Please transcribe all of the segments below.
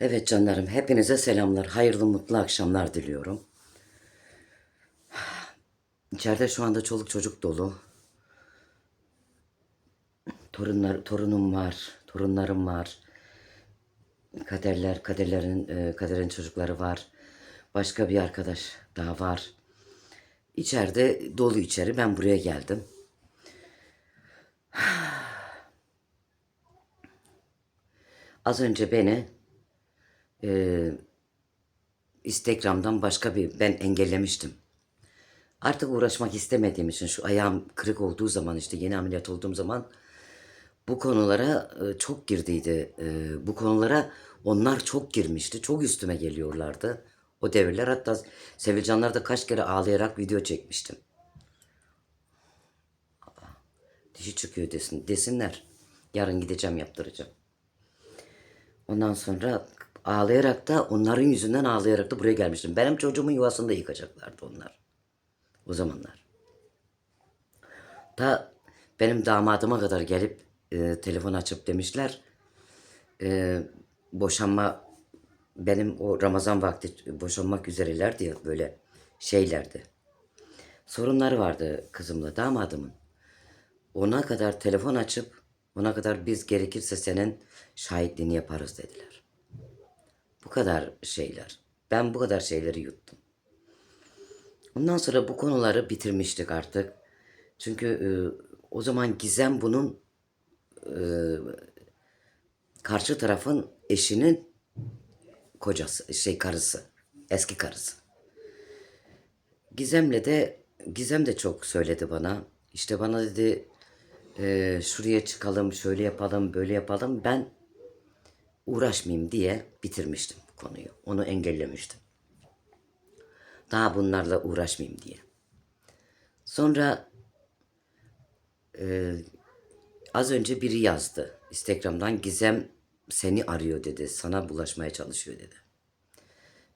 Evet canlarım, hepinize selamlar. Hayırlı, mutlu akşamlar diliyorum. İçeride şu anda çoluk çocuk dolu. Torunlar, torunum var, torunlarım var. Kaderler, kaderlerin, e, kaderin çocukları var. Başka bir arkadaş daha var. İçeride dolu içeri. Ben buraya geldim. Az önce beni e, Instagram'dan başka bir ben engellemiştim. Artık uğraşmak istemediğim için şu ayağım kırık olduğu zaman işte yeni ameliyat olduğum zaman bu konulara e, çok girdiydi. E, bu konulara onlar çok girmişti. Çok üstüme geliyorlardı. O devirler hatta Sevilcanlar'da kaç kere ağlayarak video çekmiştim. Dişi çıkıyor desin, desinler. Yarın gideceğim yaptıracağım. Ondan sonra ağlayarak da onların yüzünden ağlayarak da buraya gelmiştim. Benim çocuğumun yuvasını da yıkacaklardı onlar. O zamanlar. Ta benim damadıma kadar gelip e, telefon açıp demişler. E, boşanma benim o Ramazan vakti boşanmak üzerelerdi ya böyle şeylerdi. Sorunları vardı kızımla damadımın. Ona kadar telefon açıp ona kadar biz gerekirse senin şahitliğini yaparız dediler. Bu kadar şeyler. Ben bu kadar şeyleri yuttum. Ondan sonra bu konuları bitirmiştik artık. Çünkü e, o zaman Gizem bunun e, karşı tarafın eşinin kocası, şey karısı, eski karısı. Gizem'le de Gizem de çok söyledi bana. İşte bana dedi e, şuraya çıkalım, şöyle yapalım, böyle yapalım. Ben uğraşmayayım diye bitirmiştim konuyu. Onu engellemiştim. Daha bunlarla uğraşmayayım diye. Sonra e, az önce biri yazdı. Instagram'dan Gizem seni arıyor dedi. Sana bulaşmaya çalışıyor dedi.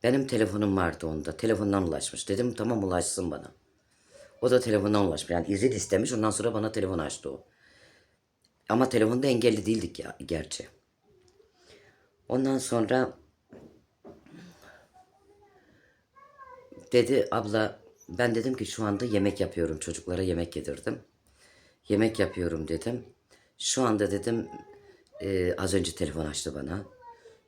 Benim telefonum vardı onda. Telefondan ulaşmış. Dedim tamam ulaşsın bana. O da telefondan ulaşmış. Yani izin istemiş. Ondan sonra bana telefon açtı o. Ama telefonda engelli değildik ya gerçi. Ondan sonra dedi abla ben dedim ki şu anda yemek yapıyorum çocuklara yemek yedirdim. Yemek yapıyorum dedim. Şu anda dedim e, az önce telefon açtı bana.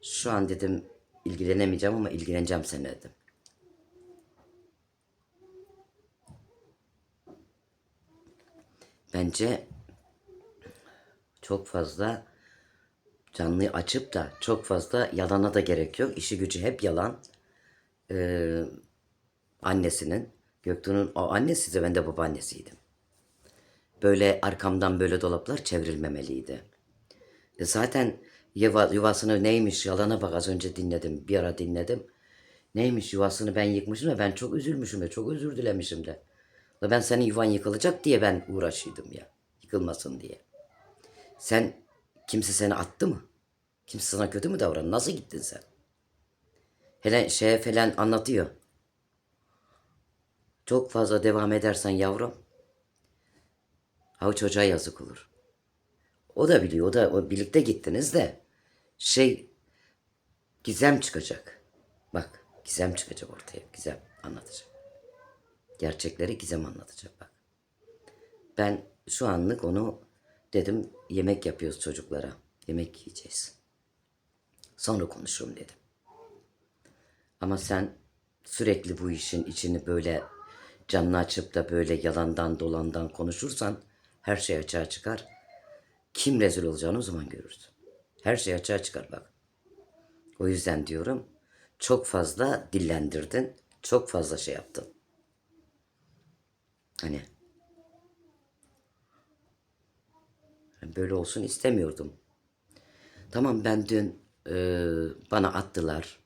Şu an dedim ilgilenemeyeceğim ama ilgileneceğim seninle dedim. Bence çok fazla canlıyı açıp da çok fazla yalana da gerek yok. İşi gücü hep yalan. Ee, annesinin, Göktuğ'un o annesi de ben de babaannesiydim. Böyle arkamdan böyle dolaplar çevrilmemeliydi. E zaten yuva, yuvasını neymiş yalana bak az önce dinledim. Bir ara dinledim. Neymiş yuvasını ben yıkmışım ve ben çok üzülmüşüm ve çok özür dilemişim de. Ben senin yuvan yıkılacak diye ben uğraşıyordum ya. Yıkılmasın diye. Sen kimse seni attı mı? Kimse sana kötü mü davrandı? Nasıl gittin sen? Hele şeye falan anlatıyor. Çok fazla devam edersen yavrum. Ha o çocuğa yazık olur. O da biliyor. O da o birlikte gittiniz de şey gizem çıkacak. Bak gizem çıkacak ortaya. Gizem anlatacak. Gerçekleri gizem anlatacak bak. Ben şu anlık onu dedim yemek yapıyoruz çocuklara. Yemek yiyeceğiz. Sonra konuşurum dedim. Ama sen sürekli bu işin içini böyle canını açıp da böyle yalandan dolandan konuşursan her şey açığa çıkar. Kim rezil olacağını o zaman görürsün. Her şey açığa çıkar bak. O yüzden diyorum çok fazla dillendirdin. Çok fazla şey yaptın. Hani böyle olsun istemiyordum. Tamam ben dün e, bana attılar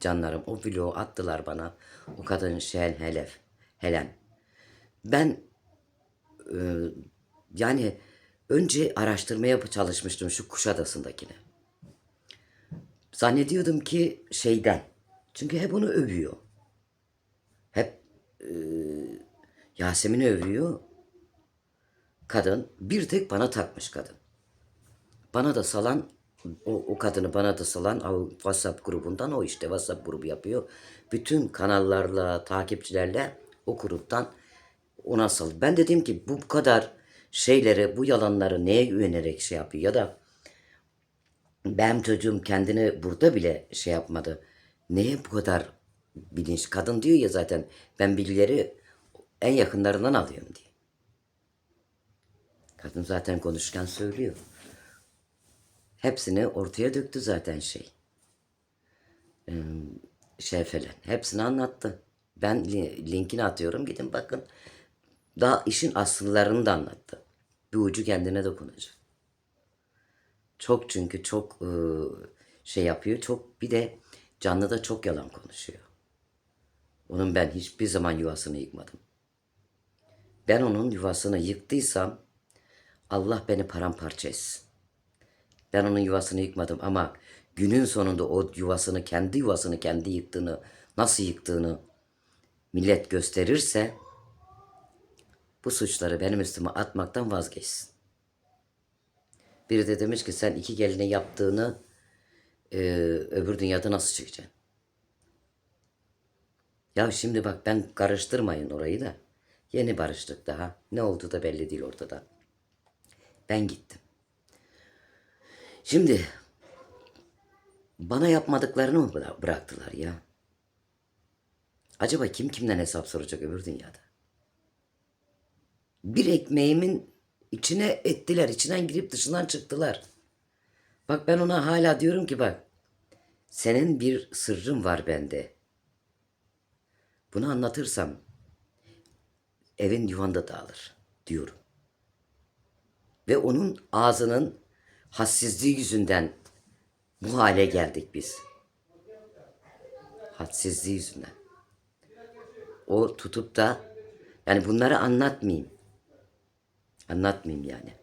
canlarım o vlogu attılar bana o kadın Şen Helef Helen. Ben e, yani önce araştırmaya çalışmıştım şu Kuşadası'ndakini. Zannediyordum ki şeyden. Çünkü hep onu övüyor. Hep e, Yasemin'i övüyor. Kadın bir tek bana takmış kadın. Bana da salan o, o kadını bana da salan WhatsApp grubundan o işte WhatsApp grubu yapıyor. Bütün kanallarla, takipçilerle o gruptan ona sal. Ben dedim ki bu kadar şeyleri, bu yalanları neye güvenerek şey yapıyor ya da benim çocuğum kendini burada bile şey yapmadı. Neye bu kadar bilinç? Kadın diyor ya zaten ben bilgileri en yakınlarından alıyorum diye. Kadın zaten konuşurken söylüyor. Hepsini ortaya döktü zaten şey. Ee, şey falan. Hepsini anlattı. Ben li- linkini atıyorum. Gidin bakın. Daha işin asıllarını da anlattı. Bir ucu kendine dokunacak. Çok çünkü çok e, şey yapıyor. Çok bir de canlıda çok yalan konuşuyor. Onun ben hiçbir zaman yuvasını yıkmadım. Ben onun yuvasını yıktıysam Allah beni paramparça etsin. Ben onun yuvasını yıkmadım ama günün sonunda o yuvasını, kendi yuvasını kendi yıktığını, nasıl yıktığını millet gösterirse bu suçları benim üstüme atmaktan vazgeçsin. Biri de demiş ki sen iki geline yaptığını e, öbür dünyada nasıl çıkacaksın? Ya şimdi bak ben karıştırmayın orayı da. Yeni barıştık daha. Ne oldu da belli değil ortada. Ben gittim. Şimdi bana yapmadıklarını mı bıra- bıraktılar ya? Acaba kim kimden hesap soracak öbür dünyada? Bir ekmeğimin içine ettiler, içinden girip dışından çıktılar. Bak ben ona hala diyorum ki bak, senin bir sırrın var bende. Bunu anlatırsam evin yuvanda dağılır diyorum. Ve onun ağzının hassizliği yüzünden bu hale geldik biz. Hadsizliği yüzünden. O tutup da yani bunları anlatmayayım. Anlatmayayım yani.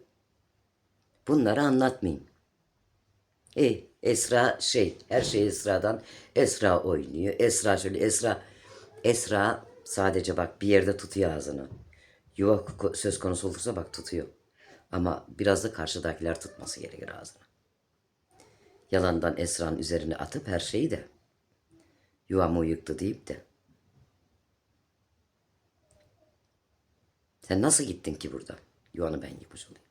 Bunları anlatmayayım. E Esra şey her şey Esra'dan Esra oynuyor. Esra şöyle Esra Esra sadece bak bir yerde tutuyor ağzını. Yuva söz konusu olursa bak tutuyor. Ama biraz da karşıdakiler tutması gerekir ağzını. Yalandan Esra'nın üzerine atıp her şeyi de yuvamı yıktı deyip de sen nasıl gittin ki burada? Yuvanı ben yıkmış olayım.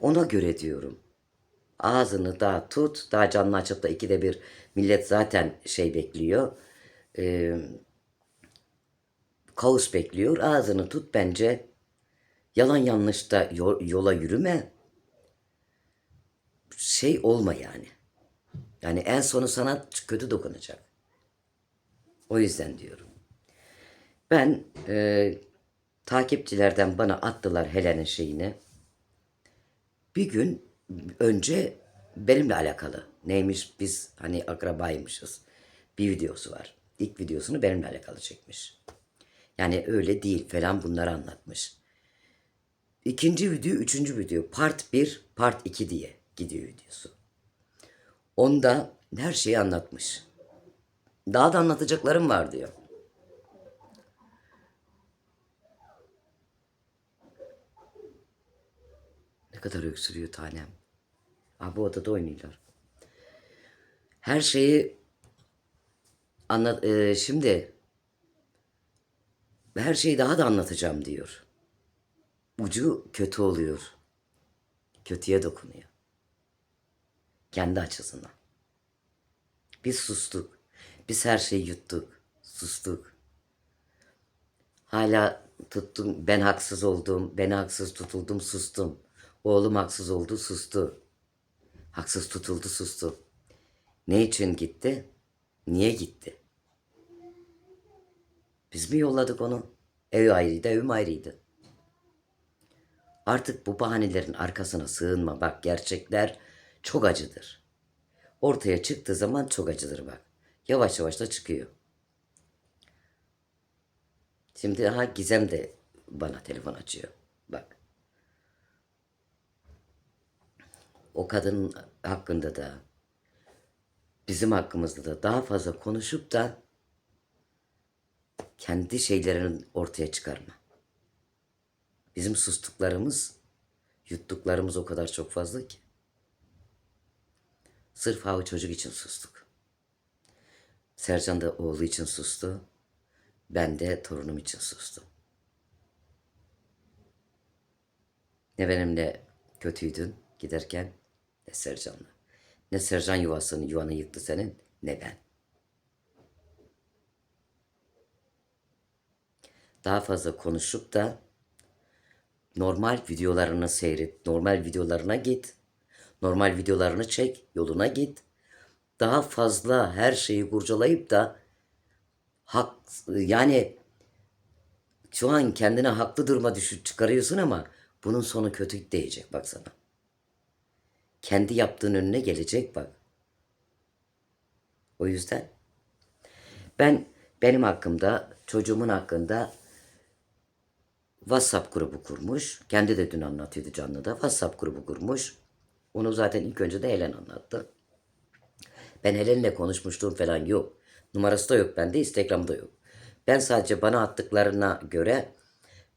Ona göre diyorum. Ağzını da tut. Daha canlı açıp da ikide bir millet zaten şey bekliyor. Ee, kaos bekliyor. Ağzını tut bence. Yalan yanlış da yo- yola yürüme. Şey olma yani. Yani en sonu sana kötü dokunacak. O yüzden diyorum. Ben e, takipçilerden bana attılar Helen'in şeyini. Bir gün önce benimle alakalı. Neymiş biz hani akrabaymışız. Bir videosu var. İlk videosunu benimle alakalı çekmiş. Yani öyle değil falan bunları anlatmış. İkinci video, üçüncü video. Part 1, part 2 diye gidiyor videosu. Onda her şeyi anlatmış. Daha da anlatacaklarım var diyor. Ne kadar öksürüyor tanem. Aa, bu odada oynuyorlar. Her şeyi anlat. e, şimdi her şeyi daha da anlatacağım diyor. Ucu kötü oluyor. Kötüye dokunuyor. Kendi açısından. Biz sustuk. Biz her şeyi yuttuk. Sustuk. Hala tuttum. Ben haksız oldum. Ben haksız tutuldum. Sustum. Oğlum haksız oldu. Sustu. Haksız tutuldu. Sustu. Ne için gitti? Niye gitti? Biz mi yolladık onu? Ev ayrıydı, evim ayrıydı. Artık bu bahanelerin arkasına sığınma. Bak gerçekler çok acıdır. Ortaya çıktığı zaman çok acıdır bak. Yavaş yavaş da çıkıyor. Şimdi ha Gizem de bana telefon açıyor. Bak. O kadın hakkında da bizim hakkımızda da daha fazla konuşup da kendi şeylerini ortaya çıkarma. Bizim sustuklarımız Yuttuklarımız o kadar çok fazla ki. Sırf ha o çocuk için sustuk. Sercan da oğlu için sustu. Ben de torunum için sustum. Ne benimle kötüydün giderken ne Sercan'la. Ne Sercan yuvasını yuvanı yıktı senin ne ben. Daha fazla konuşup da normal videolarını seyret, normal videolarına git. Normal videolarını çek, yoluna git. Daha fazla her şeyi kurcalayıp da hak yani şu an kendine haklı duruma düşüp çıkarıyorsun ama bunun sonu kötü diyecek baksana. Kendi yaptığın önüne gelecek bak. O yüzden ben benim hakkımda, çocuğumun hakkında WhatsApp grubu kurmuş. Kendi de dün anlatıyordu canlıda. WhatsApp grubu kurmuş. Onu zaten ilk önce de Helen anlattı. Ben Helen'le konuşmuşluğum falan yok. Numarası da yok bende, Instagram'da yok. Ben sadece bana attıklarına göre,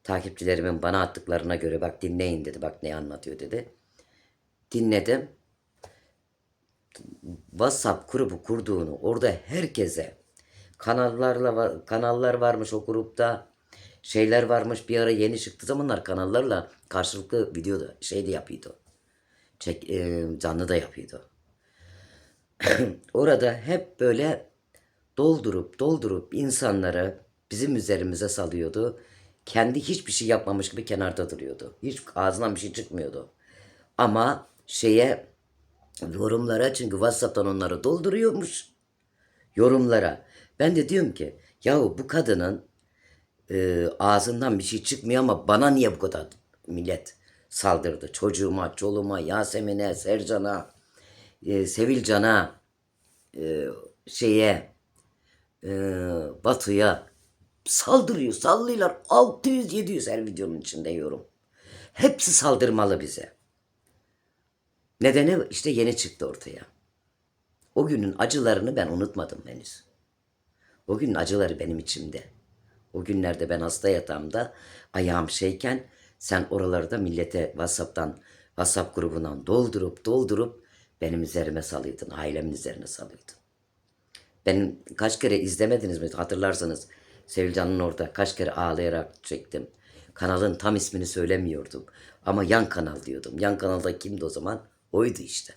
takipçilerimin bana attıklarına göre bak dinleyin dedi, bak ne anlatıyor dedi. Dinledim. WhatsApp grubu kurduğunu orada herkese kanallarla kanallar varmış o grupta şeyler varmış bir ara yeni çıktı zamanlar kanallarla karşılıklı videoda şey de yapıyordu. Çek, e, canlı da yapıyordu. Orada hep böyle doldurup doldurup insanları bizim üzerimize salıyordu. Kendi hiçbir şey yapmamış gibi kenarda duruyordu. Hiç ağzından bir şey çıkmıyordu. Ama şeye yorumlara çünkü WhatsApp'tan onları dolduruyormuş. Yorumlara. Ben de diyorum ki yahu bu kadının e, ağzından bir şey çıkmıyor ama bana niye bu kadar millet saldırdı? Çocuğuma, çoluğuma, Yasemin'e, Sercan'a, e, Sevilcan'a, e, şeye, e, Batu'ya saldırıyor, sallıyorlar. 600-700 her videonun içinde yorum. Hepsi saldırmalı bize. Nedeni işte yeni çıktı ortaya. O günün acılarını ben unutmadım henüz. O günün acıları benim içimde. O günlerde ben hasta yatağımda ayağım şeyken sen oraları da millete WhatsApp'tan, WhatsApp grubundan doldurup doldurup benim üzerime salıyordun, ailemin üzerine salıyordun. Benim kaç kere izlemediniz mi hatırlarsanız Sevilcan'ın orada kaç kere ağlayarak çektim. Kanalın tam ismini söylemiyordum. Ama yan kanal diyordum. Yan kanalda kimdi o zaman? Oydu işte.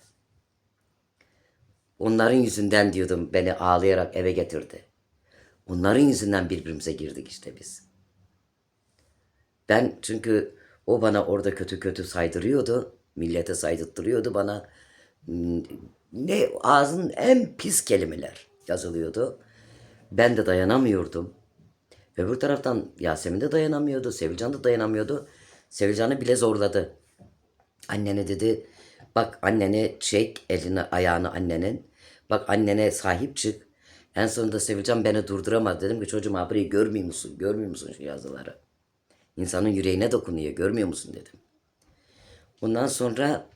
Onların yüzünden diyordum beni ağlayarak eve getirdi. Onların yüzünden birbirimize girdik işte biz. Ben çünkü o bana orada kötü kötü saydırıyordu. Millete saydırtırıyordu bana. Hmm, Ne ağzının en pis kelimeler yazılıyordu. Ben de dayanamıyordum. Öbür taraftan Yasemin de dayanamıyordu. Sevilcan da dayanamıyordu. Sevilcan'ı bile zorladı. Annene dedi bak annene çek elini ayağını annenin. Bak annene sahip çık. En sonunda Sevilcan beni durduramadı. Dedim ki çocuğum ha burayı görmüyor musun? Görmüyor musun şu yazıları? İnsanın yüreğine dokunuyor. Görmüyor musun dedim. Ondan sonra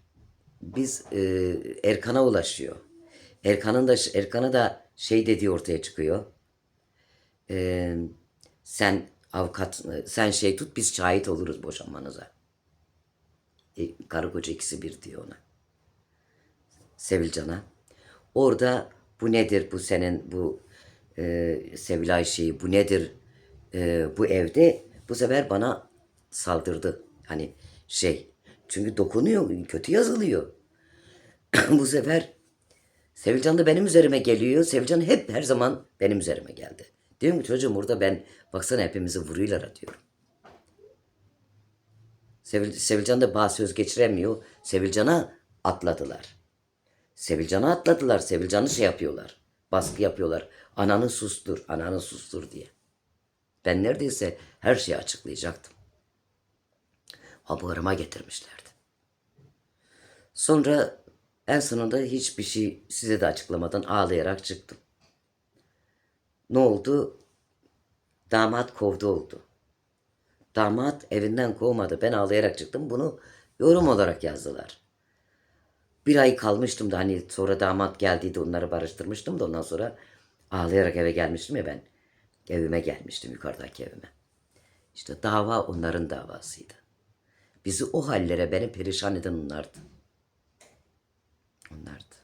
biz e, Erkan'a ulaşıyor. Erkan'ın da Erkan'a da şey dediği ortaya çıkıyor. E, sen avukat sen şey tut biz şahit oluruz boşanmanıza. E, karı koca ikisi bir diyor ona. Sevilcan'a. Orada bu nedir bu senin bu e, Sevilay şeyi bu nedir e, bu evde bu sefer bana saldırdı. Hani şey çünkü dokunuyor kötü yazılıyor. bu sefer Sevilcan da benim üzerime geliyor. Sevilcan hep her zaman benim üzerime geldi. Diyorum ki çocuğum burada ben baksana hepimizi vuruyorlar diyorum. Sevil, Sevilcan da bazı söz geçiremiyor. Sevilcan'a atladılar. Sevilcan'a atladılar. Sevilcan'ı şey yapıyorlar. Baskı yapıyorlar. Ananı sustur, ananı sustur diye. Ben neredeyse her şeyi açıklayacaktım. Haberime getirmişlerdi. Sonra en sonunda hiçbir şey size de açıklamadan ağlayarak çıktım. Ne oldu? Damat kovdu oldu. Damat evinden kovmadı. Ben ağlayarak çıktım. Bunu yorum olarak yazdılar. Bir ay kalmıştım da hani sonra damat geldiydi onları barıştırmıştım da ondan sonra ağlayarak eve gelmiştim ya ben. Evime gelmiştim yukarıdaki evime. İşte dava onların davasıydı. Bizi o hallere beni perişan eden onlardı. Onlardı.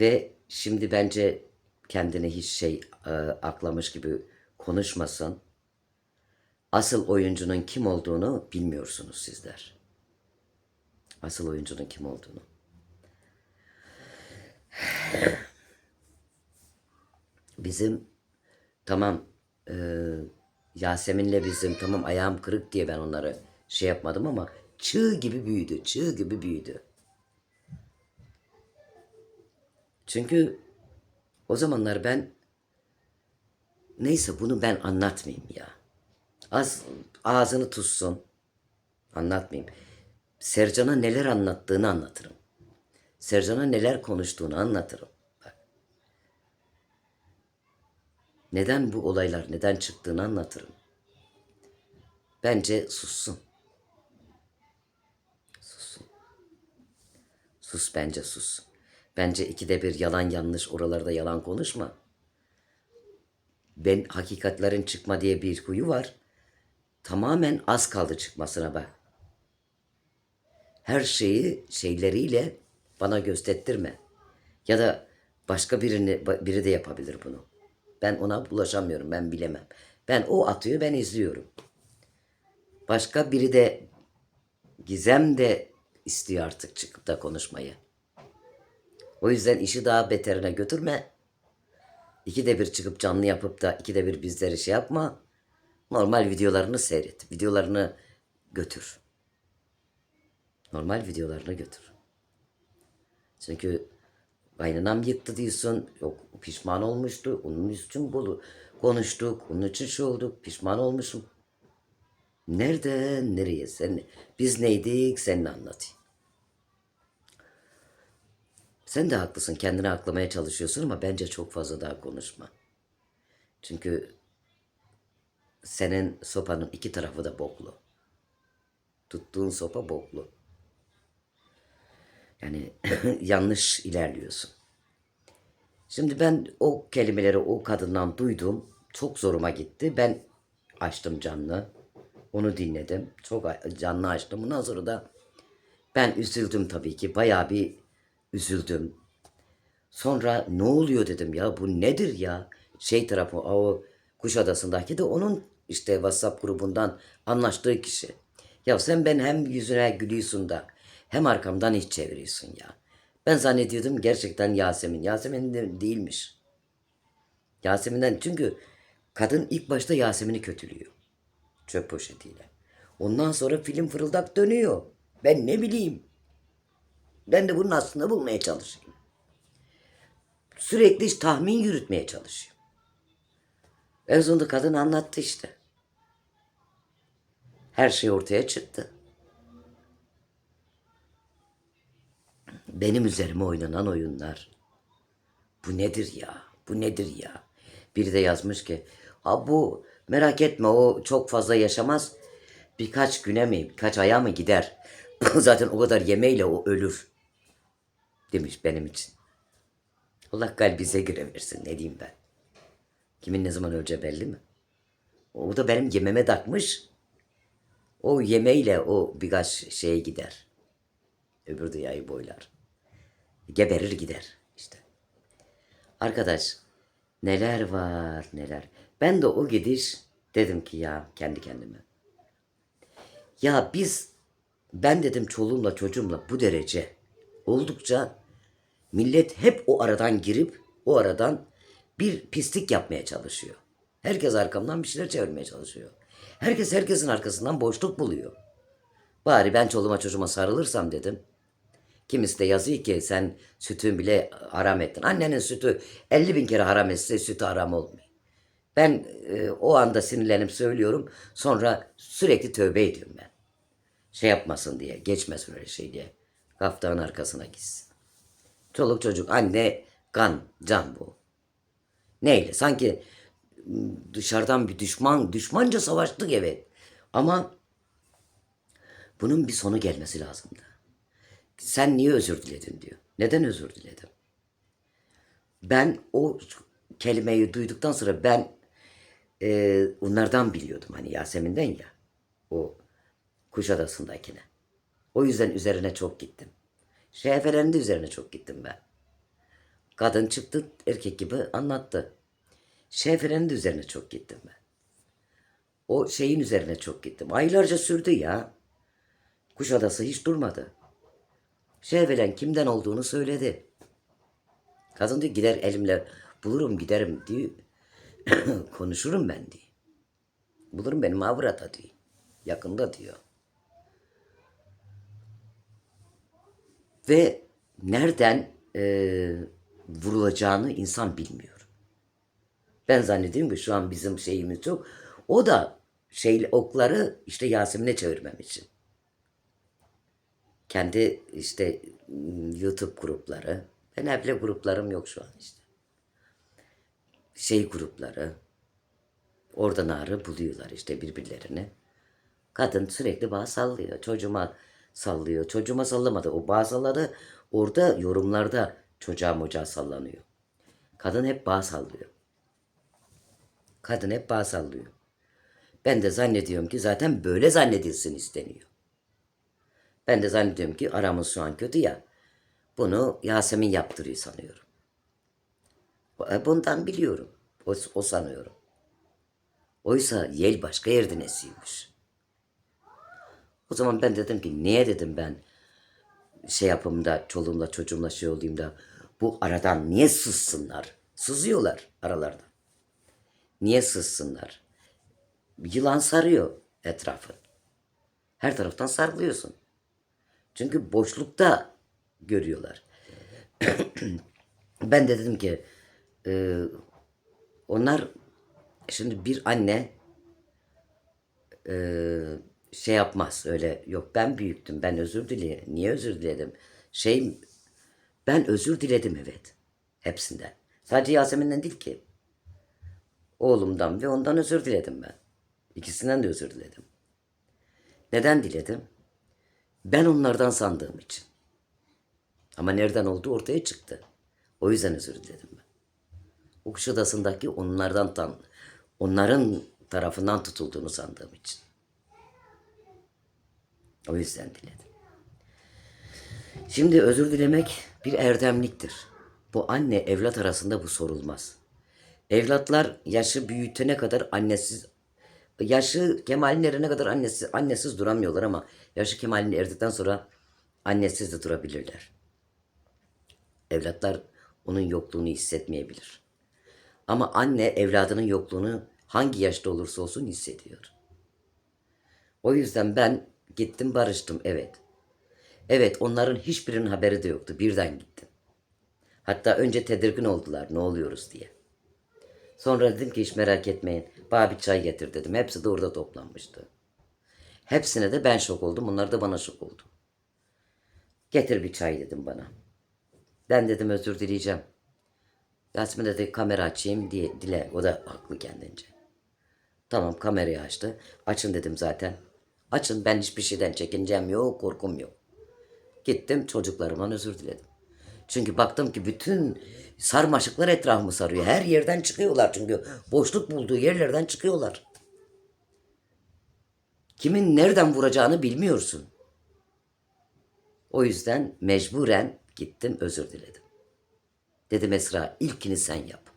Ve şimdi bence kendini hiç şey e, aklamış gibi konuşmasın. Asıl oyuncunun kim olduğunu bilmiyorsunuz sizler. Asıl oyuncunun kim olduğunu. Bizim tamam e, Yasemin'le bizim tamam ayağım kırık diye ben onları şey yapmadım ama çığ gibi büyüdü. Çığ gibi büyüdü. Çünkü o zamanlar ben neyse bunu ben anlatmayayım ya. Az ağzını tutsun. Anlatmayayım. Sercan'a neler anlattığını anlatırım. Sercan'a neler konuştuğunu anlatırım. Bak. Neden bu olaylar neden çıktığını anlatırım. Bence sussun. Sussun. Sus bence sus. Bence ikide bir yalan yanlış oralarda yalan konuşma. Ben hakikatlerin çıkma diye bir huyu var. Tamamen az kaldı çıkmasına bak. Her şeyi şeyleriyle bana gösterttirme. Ya da başka birini biri de yapabilir bunu. Ben ona bulaşamıyorum. Ben bilemem. Ben o atıyor, ben izliyorum. Başka biri de Gizem de istiyor artık çıkıp da konuşmayı. O yüzden işi daha beterine götürme. İkide bir çıkıp canlı yapıp da ikide bir bizleri şey yapma. Normal videolarını seyret. Videolarını götür. Normal videolarını götür. Çünkü kaynanam yıktı diyorsun. Yok pişman olmuştu. Onun için bunu konuştuk. Onun için şu olduk. Pişman olmuşum. Nereden nereye? Sen, biz neydik seninle anlatayım. Sen de haklısın. Kendini aklamaya çalışıyorsun ama bence çok fazla daha konuşma. Çünkü senin sopanın iki tarafı da boklu. Tuttuğun sopa boklu. Yani yanlış ilerliyorsun. Şimdi ben o kelimeleri o kadından duydum. Çok zoruma gitti. Ben açtım canlı. Onu dinledim. Çok canlı açtım. Bundan sonra da ben üzüldüm tabii ki. Bayağı bir üzüldüm. Sonra ne oluyor dedim ya bu nedir ya? Şey tarafı o Kuşadası'ndaki de onun işte WhatsApp grubundan anlaştığı kişi. Ya sen ben hem yüzüne gülüyorsun da hem arkamdan hiç çeviriyorsun ya. Ben zannediyordum gerçekten Yasemin. Yasemin de değilmiş. Yasemin'den çünkü kadın ilk başta Yasemin'i kötülüyor. Çöp poşetiyle. Ondan sonra film fırıldak dönüyor. Ben ne bileyim. Ben de bunun aslında bulmaya çalışayım. Sürekli tahmin yürütmeye çalışıyorum. En sonunda kadın anlattı işte. Her şey ortaya çıktı. Benim üzerime oynanan oyunlar. Bu nedir ya? Bu nedir ya? Biri de yazmış ki, ha bu merak etme o çok fazla yaşamaz. Birkaç güne mi, birkaç aya mı gider? Zaten o kadar yemeyle o ölür. Demiş benim için. Allah kalbinize göre versin ne diyeyim ben. Kimin ne zaman öleceği belli mi? O da benim yememe takmış. O yemeyle o birkaç şeye gider. Öbür dünyayı boylar. Geberir gider işte. Arkadaş neler var neler. Ben de o gidiş dedim ki ya kendi kendime. Ya biz ben dedim çoluğumla çocuğumla bu derece oldukça millet hep o aradan girip o aradan bir pislik yapmaya çalışıyor. Herkes arkamdan bir şeyler çevirmeye çalışıyor. Herkes herkesin arkasından boşluk buluyor. Bari ben çoluğuma çocuğuma sarılırsam dedim. Kimisi de yazıyor ki sen sütün bile haram ettin. Annenin sütü 50 bin kere haram etse sütü haram olmuyor. Ben e, o anda sinirlenip söylüyorum. Sonra sürekli tövbe ediyorum ben. Şey yapmasın diye, geçmesin öyle şey diye. Kaftağın arkasına gitsin. Çoluk çocuk, anne, kan, can bu. Neyle? Sanki dışarıdan bir düşman, düşmanca savaştık evet. Ama bunun bir sonu gelmesi lazımdı. Sen niye özür diledin diyor. Neden özür diledim? Ben o kelimeyi duyduktan sonra ben e, onlardan biliyordum hani Yasemin'den ya. O Kuşadası'ndakine. O yüzden üzerine çok gittim. Şehfelerin de üzerine çok gittim ben. Kadın çıktı erkek gibi anlattı. Şehfelerin de üzerine çok gittim ben. O şeyin üzerine çok gittim. Aylarca sürdü ya. Kuşadası hiç durmadı. Şehvelen kimden olduğunu söyledi. Kadın diyor gider elimle bulurum giderim diyor. Konuşurum ben diyor. Bulurum benim avrata diyor. Yakında diyor. Ve nereden e, vurulacağını insan bilmiyor. Ben zannediyorum ki şu an bizim şeyimiz çok. O da şey okları işte Yasemin'e çevirmem için. Kendi işte YouTube grupları. Ben evle gruplarım yok şu an işte. Şey grupları. Oradan ağrı buluyorlar işte birbirlerini. Kadın sürekli bağ sallıyor. Çocuğuma sallıyor. Çocuğuma sallamadı. O bağ salladı. Orada yorumlarda çocuğa moca sallanıyor. Kadın hep bağ sallıyor. Kadın hep bağ sallıyor. Ben de zannediyorum ki zaten böyle zannedilsin isteniyor. Ben de zannediyorum ki aramız şu an kötü ya. Bunu Yasemin yaptırıyor sanıyorum. E, Bundan biliyorum. O, o sanıyorum. Oysa yel başka yerden esiyormuş. O zaman ben dedim ki niye dedim ben şey yapayım da çoluğumla çocuğumla şey olayım da bu aradan niye sızsınlar? Sızıyorlar aralarda. Niye sızsınlar? Yılan sarıyor etrafı. Her taraftan sarılıyorsun. Çünkü boşlukta görüyorlar. ben de dedim ki e, onlar şimdi bir anne e, şey yapmaz öyle yok ben büyüktüm ben özür dile niye özür diledim? Şey ben özür diledim evet hepsinden. Sadece Yasemin'den değil ki oğlumdan ve ondan özür diledim ben. İkisinden de özür diledim. Neden diledim ben onlardan sandığım için ama nereden olduğu ortaya çıktı o yüzden özür diledim ben o Kuşadası'ndaki onlardan tan onların tarafından tutulduğunu sandığım için. O yüzden diledim. Şimdi özür dilemek bir erdemliktir. Bu anne evlat arasında bu sorulmaz. Evlatlar yaşı büyütene kadar annesiz yaşı kemaline erene kadar annesiz, annesiz duramıyorlar ama yaşı kemaline erdikten sonra annesiz de durabilirler. Evlatlar onun yokluğunu hissetmeyebilir. Ama anne evladının yokluğunu hangi yaşta olursa olsun hissediyor. O yüzden ben gittim barıştım evet. Evet onların hiçbirinin haberi de yoktu. Birden gittim. Hatta önce tedirgin oldular ne oluyoruz diye. Sonra dedim ki hiç merak etmeyin. Bana bir çay getir dedim. Hepsi de orada toplanmıştı. Hepsine de ben şok oldum. Onlar da bana şok oldu. Getir bir çay dedim bana. Ben dedim özür dileyeceğim. Yasemin dedi kamera açayım diye dile. O da haklı kendince. Tamam kamerayı açtı. Açın dedim zaten. Açın ben hiçbir şeyden çekineceğim yok, korkum yok. Gittim çocuklarımdan özür diledim. Çünkü baktım ki bütün sarmaşıklar etrafımı sarıyor. Her yerden çıkıyorlar çünkü boşluk bulduğu yerlerden çıkıyorlar. Kimin nereden vuracağını bilmiyorsun. O yüzden mecburen gittim özür diledim. Dedim Esra ilkini sen yap.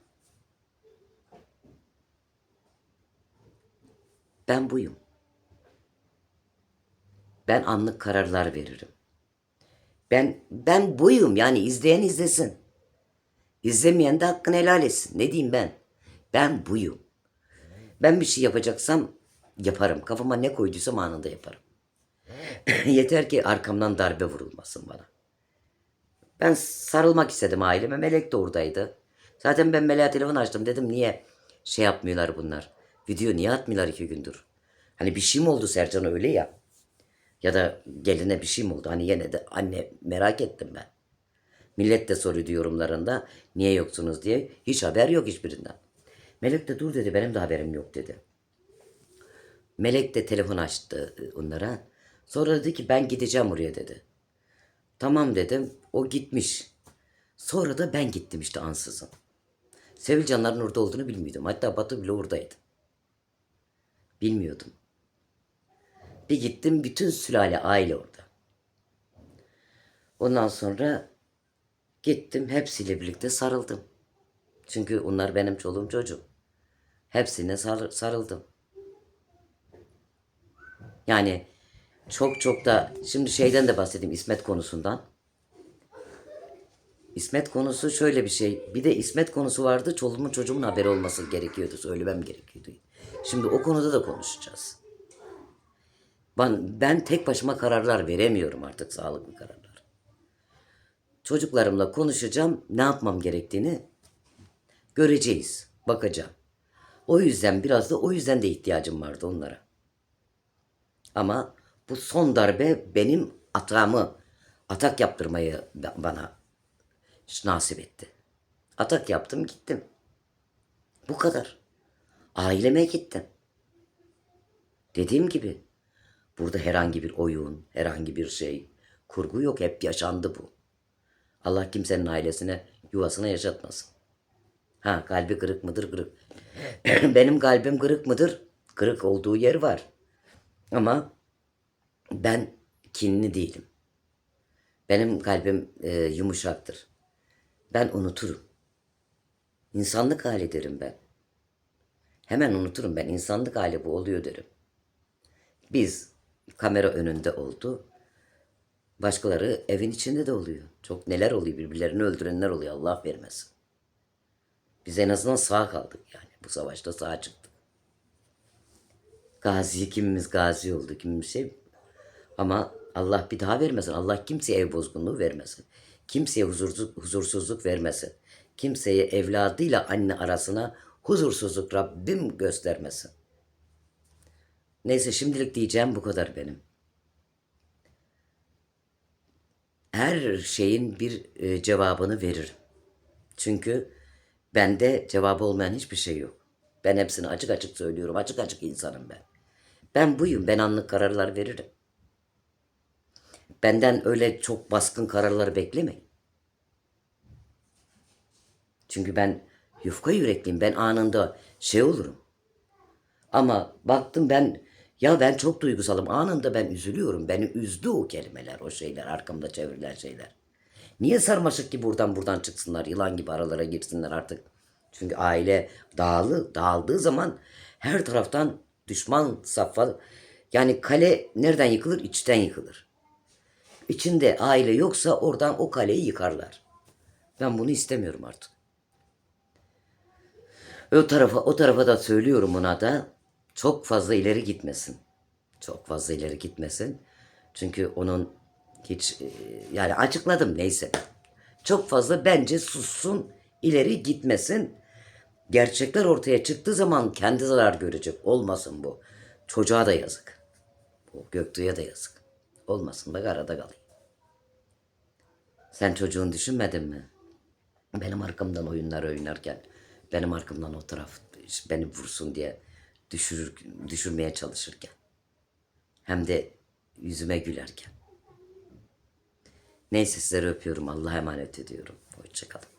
Ben buyum. Ben anlık kararlar veririm. Ben ben buyum yani izleyen izlesin. İzlemeyen de hakkını helal etsin. Ne diyeyim ben? Ben buyum. Ben bir şey yapacaksam yaparım. Kafama ne koyduysam anında yaparım. Yeter ki arkamdan darbe vurulmasın bana. Ben sarılmak istedim aileme. Melek de oradaydı. Zaten ben Melek'e telefon açtım. Dedim niye şey yapmıyorlar bunlar? Video niye atmıyorlar iki gündür? Hani bir şey mi oldu Sercan öyle ya? Ya da geline bir şey mi oldu? Hani yine de anne merak ettim ben. Millet de soruyordu yorumlarında niye yoksunuz diye. Hiç haber yok hiçbirinden. Melek de dur dedi benim de haberim yok dedi. Melek de telefon açtı onlara. Sonra dedi ki ben gideceğim oraya dedi. Tamam dedim. O gitmiş. Sonra da ben gittim işte ansızın. Sevilcanların orada olduğunu bilmiyordum. Hatta Batu bile oradaydı. Bilmiyordum. Bir gittim bütün sülale aile orada. Ondan sonra gittim hepsiyle birlikte sarıldım. Çünkü onlar benim çoluğum çocuğum. Hepsine sar- sarıldım. Yani çok çok da şimdi şeyden de bahsedeyim İsmet konusundan. İsmet konusu şöyle bir şey. Bir de İsmet konusu vardı. Çoluğumun çocuğumun haberi olması gerekiyordu. Söylemem gerekiyordu. Şimdi o konuda da konuşacağız. Ben, ben tek başıma kararlar veremiyorum artık sağlıklı kararlar. Çocuklarımla konuşacağım. Ne yapmam gerektiğini göreceğiz. Bakacağım. O yüzden biraz da o yüzden de ihtiyacım vardı onlara. Ama bu son darbe benim atağımı, atak yaptırmayı bana nasip etti. Atak yaptım gittim. Bu kadar. Aileme gittim. Dediğim gibi burada herhangi bir oyun, herhangi bir şey, kurgu yok. Hep yaşandı bu. Allah kimsenin ailesine, yuvasına yaşatmasın. Ha kalbi kırık mıdır? Kırık. Benim kalbim kırık mıdır? Kırık olduğu yer var. Ama ben kinli değilim. Benim kalbim e, yumuşaktır. Ben unuturum. İnsanlık hali derim ben. Hemen unuturum ben. İnsanlık hali bu oluyor derim. Biz kamera önünde oldu. Başkaları evin içinde de oluyor. Çok neler oluyor. Birbirlerini öldürenler oluyor. Allah vermesin. Biz en azından sağ kaldık yani. Bu savaşta sağ çıktık. Gazi kimimiz gazi oldu kimimiz şey. Ama Allah bir daha vermesin. Allah kimseye ev bozgunluğu vermesin. Kimseye huzursuzluk, huzursuzluk vermesin. Kimseye evladıyla anne arasına huzursuzluk Rabbim göstermesin. Neyse şimdilik diyeceğim bu kadar benim. Her şeyin bir e, cevabını veririm. Çünkü bende cevabı olmayan hiçbir şey yok. Ben hepsini açık açık söylüyorum. Açık açık insanım ben. Ben buyum. Ben anlık kararlar veririm. Benden öyle çok baskın kararlar beklemeyin. Çünkü ben yufka yürekliyim. Ben anında şey olurum. Ama baktım ben ya ben çok duygusalım. Anında ben üzülüyorum. Beni üzdü o kelimeler, o şeyler, arkamda çevrilen şeyler. Niye sarmaşık gibi buradan buradan çıksınlar, yılan gibi aralara girsinler artık. Çünkü aile dağılı, dağıldığı zaman her taraftan düşman safha. Yani kale nereden yıkılır? İçten yıkılır. İçinde aile yoksa oradan o kaleyi yıkarlar. Ben bunu istemiyorum artık. O tarafa o tarafa da söylüyorum ona da çok fazla ileri gitmesin. Çok fazla ileri gitmesin. Çünkü onun hiç e, yani açıkladım neyse. Çok fazla bence sussun, ileri gitmesin. Gerçekler ortaya çıktığı zaman kendi zarar görecek. Olmasın bu. Çocuğa da yazık. Bu Göktuğ'a da yazık. Olmasın bak arada kalayım. Sen çocuğun düşünmedin mi? Benim arkamdan oyunlar oynarken, benim arkamdan o taraf beni vursun diye düşürür, düşürmeye çalışırken. Hem de yüzüme gülerken. Neyse sizleri öpüyorum. Allah'a emanet ediyorum. Hoşçakalın.